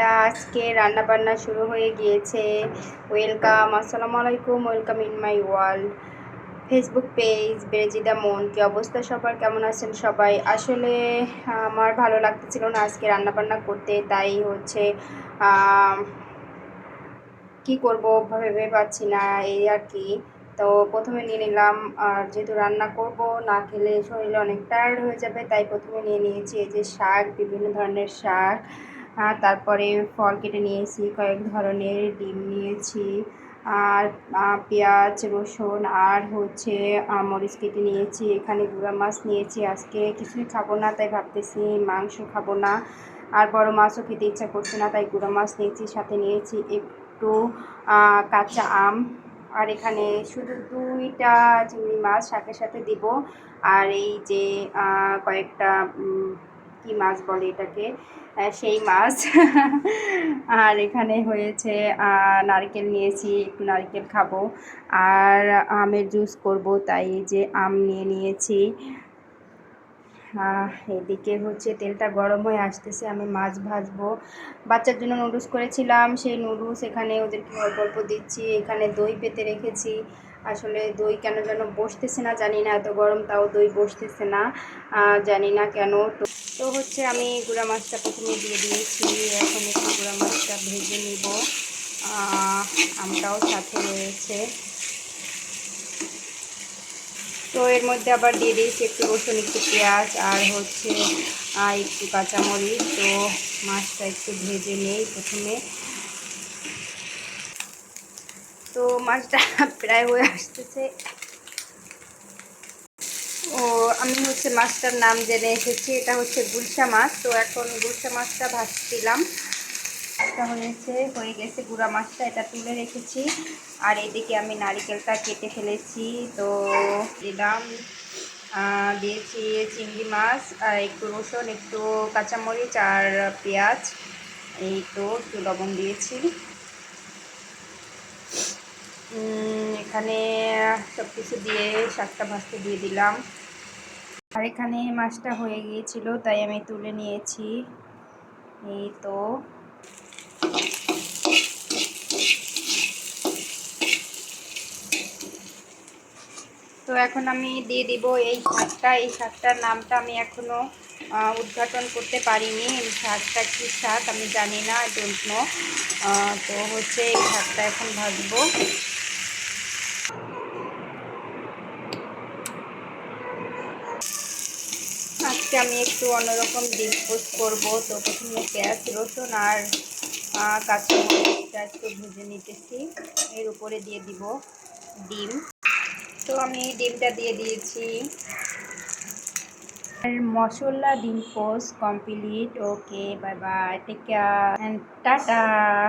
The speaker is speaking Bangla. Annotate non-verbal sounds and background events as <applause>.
আলহামদুলিল্লাহ আজকে রান্না বান্না শুরু হয়ে গিয়েছে। ওয়েলকাম আসসালামু আলাইকুম welcome in my world Facebook page বেরেজিদা মন কি অবস্থা সবার? কেমন আছেন সবাই? আসলে, আমার ভালো লাগতেছিল না আজকে রান্না বান্না করতে, তাই হচ্ছে কি করব ভেবে পাচ্ছি না এই আর কি। তো প্রথমে নিয়ে নিলাম, আর যেহেতু রান্না করব, না খেলে শরীরে অনেক টায়ার্ড হয়ে যাবে, তাই প্রথমে নিয়ে নিয়েছি এই যে শাক, বিভিন্ন ধরনের শাক। তারপরে ফল কেটে নিয়েছি, কয়েক ধরনের ডিম নিয়েছি, আর পেঁয়াজ, রসুন, আর হচ্ছে মরিচ কেটে নিয়েছি, এখানে গুঁড়া মাছ নিয়েছি, আজকে কিছুই খাব না, তাই ভাবতেছি মাংস খাব না, আর বড় মাছও খেতে ইচ্ছা করছে না, তাই গুঁড়া মাছ নিয়েছি, সাথে নিয়েছি একটু কাঁচা আম, আর এখানে শুধু দুইটা চিংড়ি মাছ, শাকের সাথে দিব, আর এই যে কয়েকটা কি মাছ বলে এটাকে? সেই মাছ। আর এখানে হয়েছে নারকেল নিয়েছি, একটু নারকেল খাব। আর আমের জুস করব, তাই যে আম নিয়ে নিয়েছি। এদিকে হচ্ছে তেলটা গরম হয়ে আসতেছে, আমি মাছ ভাজবো। বাচ্চার জন্য নুডলস করেছিলাম, সেই নুডলস এখানে ওদেরকে অল্প অল্প দিচ্ছি। এখানে দই পেতে রেখেছি। আসলে দই কেন যেন বসতেছে না, জানি না এত গরম, তাও দই বসতেছে না। জানি না কেন, তো তো হচ্ছে আমি গুঁড়া মাছটা প্রথমে দিয়ে দিয়েছি, এখন একটু গুঁড়া মাছটা ভেজে নিব। আমটাও সাথে রয়েছে। তো এর মধ্যে আবার দিয়ে দিয়েছি একটু রসুন, একটু পেঁয়াজ আর হচ্ছে একটু কাঁচামরিচ। তো মাছটা একটু ভেজে নেই প্রথমে। তো মাছটা <laughs> প্রায় হয়ে আসতেছে। ও আমি হচ্ছে মাছটার নাম জেনে এসেছি, এটা হচ্ছে গুলশা মাছ। তো এখন গুলশা মাছটা ভাজছিলাম। মাছটা হয়েছে হয়ে গেছে গুঁড়া মাছটা, এটা তুলে রেখেছি। আর এদিকে আমি নারিকেলটা কেটে ফেলেছি। তো দিলাম দিয়েছি চিংড়ি মাছ, আর একটু রসুন, একটু কাঁচামরিচ, আর পেঁয়াজ। এই তো একটু লবণ দিয়েছি। এখানে সব কিছু দিয়ে শাকটা ভাজতে দিয়ে দিলাম। আর এখানে মাছটা হয়ে গিয়েছিল, তাই আমি তুলে নিয়েছি। এই তো। তো এখন আমি দিয়ে দিব এই শাকটা। এই শাকটার নামটা আমি এখনও উদ্ঘাটন করতে পারিনি। এই শাকটা কি শাক আমি জানি না ডোন্ট নো তো হচ্ছে এই শাকটা এখন ভাজবো। আজকে আমি একটু অন্যরকম ডিম পোস্ট করব। তো প্রথমে পেঁয়াজ, রসুন আর কাঁচামরিচটা একটু ভেজে নিতেছি। এর উপরে দিয়ে দিব ডিম। তো আমি ডিমটা দিয়ে দিয়েছি। আর মশলা ডিম post complete. Okay, bye bye take care ta-ta.